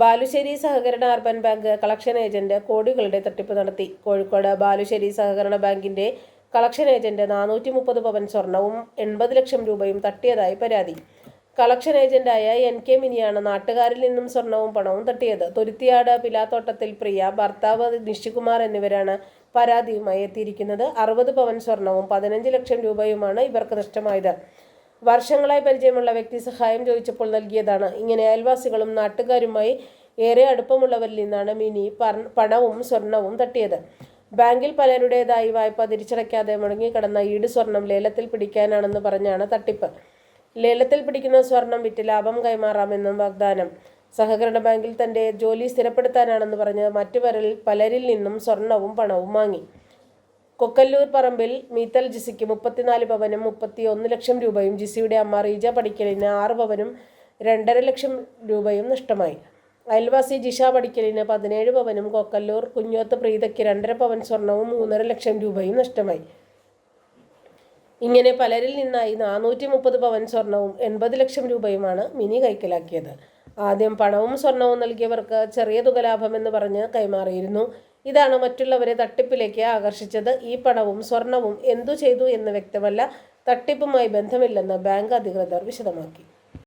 ബാലുശ്ശേരി സഹകരണ urban bank collection agent കോടികളുടെ തട്ടിപ്പ് നടത്തി. കോഴിക്കോട് ബാലുശ്ശേരി സഹകരണ ബാങ്കിന്റെ കളക്ഷൻ ഏജന്റ് നാനൂറ്റി മുപ്പത് പവൻ സ്വർണവും എൺപത് ലക്ഷം രൂപയും തട്ടിയതായി പരാതി. കളക്ഷൻ ഏജന്റായ എൻ കെ മിനിയാണ് നാട്ടുകാരിൽ നിന്നും സ്വർണവും പണവും തട്ടിയത്. തുരുത്തിയാട് പിലാത്തോട്ടത്തിൽ പ്രിയ ഭർത്താവ് നിഷികുമാർ എന്നിവരാണ് പരാതിയുമായി എത്തിയിരിക്കുന്നത്. അറുപത് പവൻ സ്വർണവും പതിനഞ്ച് ലക്ഷം രൂപയുമാണ് ഇവർക്ക് നഷ്ടമായത്. വർഷങ്ങളായി പരിചയമുള്ള വ്യക്തി സഹായം ചോദിച്ചപ്പോൾ നൽകിയതാണ്. ഇങ്ങനെ അയൽവാസികളും നാട്ടുകാരുമായി ഏറെ അടുപ്പമുള്ളവരിൽ നിന്നാണ് മിനി പണവും സ്വർണവും തട്ടിയത്. ബാങ്കിൽ പലരുടേതായി വായ്പ തിരിച്ചടയ്ക്കാതെ മുടങ്ങിക്കിടന്ന ഈട് സ്വർണം ലേലത്തിൽ പിടിക്കാനാണെന്ന് പറഞ്ഞാണ് തട്ടിപ്പ്. ലേലത്തിൽ പിടിക്കുന്ന സ്വർണം വിറ്റ് ലാഭം കൈമാറാമെന്നും വാഗ്ദാനം. സഹകരണ ബാങ്കിൽ തന്റെ ജോലി സ്ഥിരപ്പെടുത്താനാണെന്ന് പറഞ്ഞ് മറ്റു പലരിൽ നിന്നും സ്വർണവും പണവും വാങ്ങി. കൊക്കല്ലൂർ പറമ്പിൽ മീത്തൽ ജിസിക്ക് മുപ്പത്തിനാല് പവനും മുപ്പത്തി ഒന്ന് ലക്ഷം രൂപയും ജിസിയുടെ അമ്മ റീജ പടിക്കലിന് ആറ് പവനും രണ്ടര ലക്ഷം രൂപയും നഷ്ടമായി. അയൽവാസി ജിഷ പടിക്കലിന് പതിനേഴ് പവനും കൊക്കല്ലൂർ കുഞ്ഞോത്ത് പ്രീതയ്ക്ക് രണ്ടര പവൻ സ്വർണവും മൂന്നര ലക്ഷം രൂപയും നഷ്ടമായി. ഇങ്ങനെ പലരിൽ നിന്നായി നാനൂറ്റി മുപ്പത് പവൻ സ്വർണവും എൺപത് ലക്ഷം രൂപയുമാണ് മിനി കൈക്കലാക്കിയത്. ആദ്യം പണവും സ്വർണവും നൽകിയവർക്ക് ചെറിയ തുക ലാഭമെന്ന് പറഞ്ഞ് കൈമാറിയിരുന്നു. ഇതാണ് മറ്റുള്ളവരെ തട്ടിപ്പിലേക്ക് ആകർഷിച്ചത്. ഈ പണവും സ്വർണവും എന്തു ചെയ്തു എന്ന് വ്യക്തമല്ല. തട്ടിപ്പുമായി ബന്ധമില്ലെന്ന് ബാങ്ക് അധികൃതർ വിശദമാക്കി.